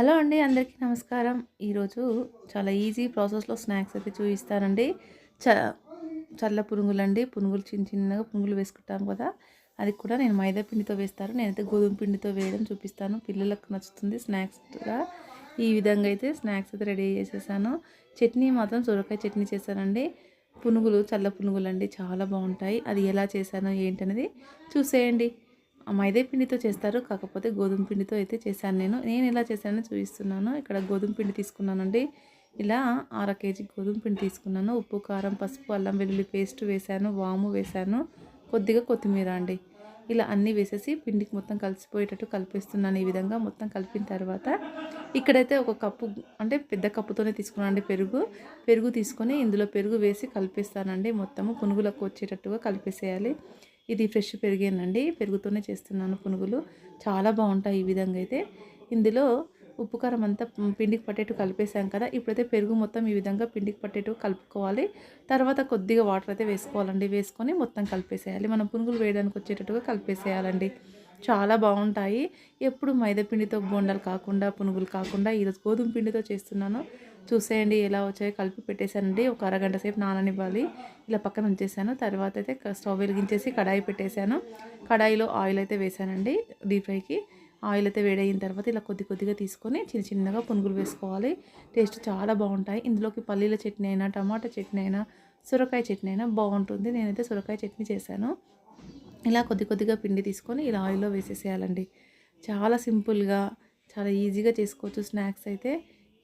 Hello అండి అందరికీ నమస్కారం. ఈరోజు చాలా ఈజీ ప్రాసెస్లో స్నాక్స్ అయితే చూపిస్తానండి. చ చల్ల పునుగులు అండి పునుగులు చిన్న చిన్నగా పునుగులు వేసుకుంటాం కదా అది కూడా నేను మైదా పిండితో వేస్తాను. నేనైతే గోధుమ పిండితో వేయడం చూపిస్తాను. పిల్లలకు నచ్చుతుంది స్నాక్స్గా ఈ విధంగా అయితే స్నాక్స్ అయితే రెడీ చేసేసాను. చట్నీ మాత్రం సొరకాయ చట్నీ చేశానండి. పునుగులు చల్ల పునుగులు అండి చాలా బాగుంటాయి. అది ఎలా చేశానో ఏంటనేది చూసేయండి. మైదా పిండితో చేస్తారు. కాకపోతే గోధుమ పిండితో అయితే చేశాను నేను. నేను ఎలా చేశానో చూపిస్తున్నాను. ఇక్కడ గోధుమ పిండి తీసుకున్నానండి. ఇలా అర కేజీ గోధుమ పిండి తీసుకున్నాను. ఉప్పు కారం పసుపు అల్లం వెల్లుల్లి పేస్ట్ వేశాను. వాము వేశాను. కొద్దిగా కొత్తిమీర అండి. ఇలా అన్నీ వేసేసి పిండికి మొత్తం కలిసిపోయేటట్టు కలిపేస్తున్నాను ఈ విధంగా. మొత్తం కలిపిన తర్వాత ఇక్కడైతే ఒక కప్పు అంటే పెద్ద కప్పుతోనే తీసుకున్నానండి పెరుగు. పెరుగు తీసుకొని ఇందులో పెరుగు వేసి కలిపిస్తానండి. మొత్తము పునుగులకు వచ్చేటట్టుగా కలిపేసేయాలి. ఇది ఫ్రెష్ పెరిగేనండి. పెరుగుతోనే చేస్తున్నాను పునుగులు. చాలా బాగుంటాయి ఈ విధంగా అయితే. ఇందులో ఉప్పు కారం అంతా పిండికి పట్టేట్టు కలిపేసాం కదా. ఇప్పుడైతే పెరుగు మొత్తం ఈ విధంగా పిండికి పట్టేట్టు కలుపుకోవాలి. తర్వాత కొద్దిగా వాటర్ అయితే వేసుకోవాలండి. వేసుకొని మొత్తం కలిపేసేయాలి. మనం పునుగులు వేయడానికి వచ్చేటట్టుగా కలిపేసేయాలండి. చాలా బాగుంటాయి. ఎప్పుడు మైదా పిండితో బోండాలు కాకుండా పునుగులు కాకుండా ఈరోజు గోధుమ పిండితో చేస్తున్నాను. చూసేయండి ఎలా వచ్చాయో కలిపి పెట్టేశానండి. ఒక అరగంట సేపు నాననివ్వాలి. ఇలా పక్కన ఉంచేసాను తర్వాత అయితే స్టవ్ వెలిగించేసి కడాయి పెట్టేశాను. కడాయిలో ఆయిల్ అయితే వేసానండి డీప్ ఫ్రైకి. ఆయిల్ అయితే వేడైన తర్వాత ఇలా కొద్ది కొద్దిగా తీసుకొని చిన్న చిన్నగా పునుగులు వేసుకోవాలి. టేస్ట్ చాలా బాగుంటాయి. ఇందులోకి పల్లీల చట్నీ అయినా టమాటా చట్నీ అయినా సొరకాయ చట్నీ అయినా బాగుంటుంది. నేనైతే సొరకాయ చట్నీ చేశాను. ఇలా కొద్ది కొద్దిగా పిండి తీసుకొని ఇలా ఆయిల్లో వేసేసేయాలండి. చాలా సింపుల్గా చాలా ఈజీగా చేసుకోవచ్చు స్నాక్స్ అయితే.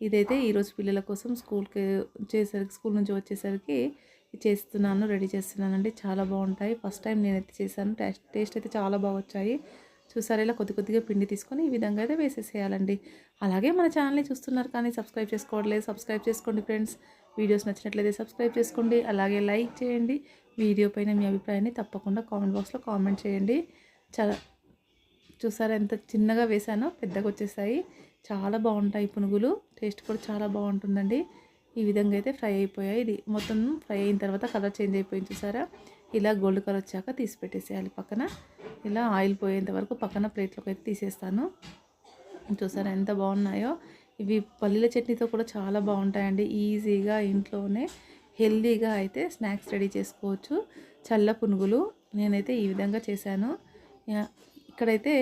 ఇదైతే ఈరోజు పిల్లల కోసం స్కూల్కి వచ్చేసరికి స్కూల్ నుంచి వచ్చేసరికి చేస్తున్నాను రెడీ చేస్తున్నానండి. చాలా బాగుంటాయి. ఫస్ట్ టైం నేనైతే చేశాను. టేస్ట్ టేస్ట్ అయితే చాలా బాగా వచ్చాయి చూసారు ఇలా కొద్ది కొద్దిగా పిండి తీసుకొని ఈ విధంగా అయితే వేసేసేయాలండి. అలాగే మన ఛానల్ని చూస్తున్నారు కానీ సబ్స్క్రైబ్ చేసుకోవట్లేదు సబ్స్క్రైబ్ చేసుకోండి ఫ్రెండ్స్. వీడియోస్ నచ్చినట్లయితే సబ్స్క్రైబ్ చేసుకోండి. అలాగే లైక్ చేయండి. వీడియో పైన మీ అభిప్రాయాన్ని తప్పకుండా కామెంట్ బాక్స్లో కామెంట్ చేయండి. చాలా చూసారా ఎంత చిన్నగా వేసానో పెద్దగా వచ్చేసాయి. చాలా బాగుంటాయి పునుగులు. టేస్ట్ కూడా చాలా బాగుంటుందండి. ఈ విధంగా అయితే ఫ్రై అయిపోయాయి. ఇది మొత్తం ఫ్రై అయిన తర్వాత కలర్ చేంజ్ అయిపోయింది చూసారా? ఇలా గోల్డ్ కలర్ వచ్చాక తీసి పెట్టేసేయాలి పక్కన. ఇలా ఆయిల్ పోయేంత వరకు పక్కన ప్లేట్లోకి అయితే తీసేస్తాను. చూసారా ఎంత బాగున్నాయో. ఇవి పల్లీల చట్నీతో కూడా చాలా బాగుంటాయండి. ఈజీగా ఇంట్లోనే హెల్దీగా అయితే స్నాక్స్ రెడీ చేసుకోవచ్చు. చల్ల పునుగులు నేనైతే ఈ విధంగా చేశాను. ఇక్కడైతే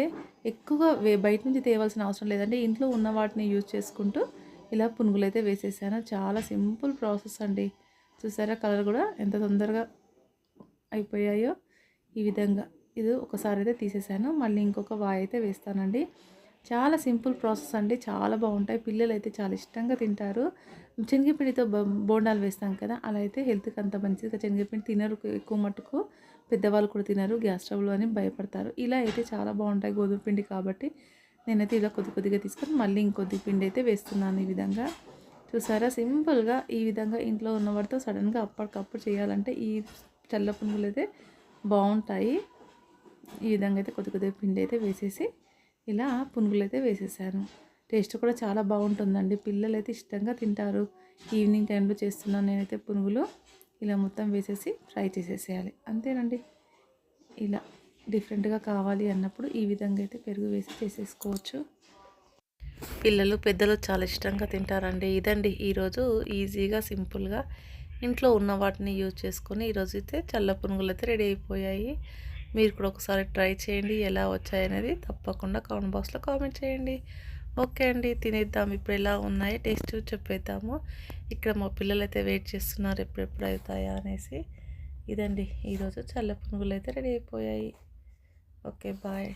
ఎక్కువగా బయట నుంచి తేవాల్సిన అవసరం లేదండి. ఇంట్లో ఉన్న వాటిని యూజ్ చేసుకుంటూ ఇలా పునుగులు అయితే వేసేసాను. చాలా సింపుల్ ప్రాసెస్ అండి. చూసారా కలర్ కూడా ఎంత తొందరగా అయిపోయాయో ఈ విధంగా. ఇది ఒకసారి అయితే తీసేసాను. మళ్ళీ ఇంకొక వాయి అయితే వేస్తానండి. చాలా సింపుల్ ప్రాసెస్ అండి. చాలా బాగుంటాయి. పిల్లలు అయితే చాలా ఇష్టంగా తింటారు. శనగపిండితో బోండాలు వేస్తాం కదా అలా అయితే హెల్త్కి అంత మంచిది. శనగపిండి తినరు ఎక్కువ మట్టుకు. పెద్దవాళ్ళు కూడా తినరు గ్యాస్ ట్రబుల్ అని భయపడతారు. ఇలా అయితే చాలా బాగుంటాయి గోధుమ పిండి కాబట్టి నేనైతే ఇలా కొద్ది కొద్దిగా తీసుకొని మళ్ళీ ఇంకొద్ది పిండి అయితే వేస్తున్నాను ఈ విధంగా. చూసారా? సింపుల్గా ఈ విధంగా ఇంట్లో ఉన్నవాడితో సడన్గా అప్పటికప్పుడు చేయాలంటే ఈ చల్ల పునుగులు అయితే బాగుంటాయి. ఈ విధంగా అయితే కొద్ది కొద్దిగా పిండి అయితే వేసేసి ఇలా పునుగులు అయితే వేసేసాను. టేస్ట్ కూడా చాలా బాగుంటుందండి. పిల్లలు అయితే ఇష్టంగా తింటారు. ఈవినింగ్ టైంలో చేస్తున్నాను నేనైతే పునుగులు. ఇలా మొత్తం వేసేసి ఫ్రై చేసేసేయాలి. అంతేనండి. ఇలా డిఫరెంట్గా కావాలి అన్నప్పుడు ఈ విధంగా అయితే పెరుగు వేసి చేసేసుకోవచ్చు. పిల్లలు పెద్దలు చాలా ఇష్టంగా తింటారండి. ఇదండి. ఈరోజు ఈజీగా సింపుల్గా ఇంట్లో ఉన్న వాటిని యూజ్ చేసుకొని ఈరోజు అయితే చల్ల పునుగులు అయితే రెడీ అయిపోయాయి. మీరు కూడా ఒకసారి ట్రై చేయండి. ఎలా వచ్చాయనేది తప్పకుండా కామెంట్ బాక్స్లో కామెంట్ చేయండి. ఓకే అండి తినేద్దాం. ఇప్పుడు ఎలా ఉన్నాయి? టేస్ట్ చెప్పేద్దాము. ఇక్కడ మా పిల్లలు అయితే వెయిట్ చేస్తున్నారు ఎప్పుడెప్పుడు అవుతాయా అనేసి. ఇదండి ఈరోజు చల్ల పునుగులు అయితే రెడీ అయిపోయాయి. Okay bye.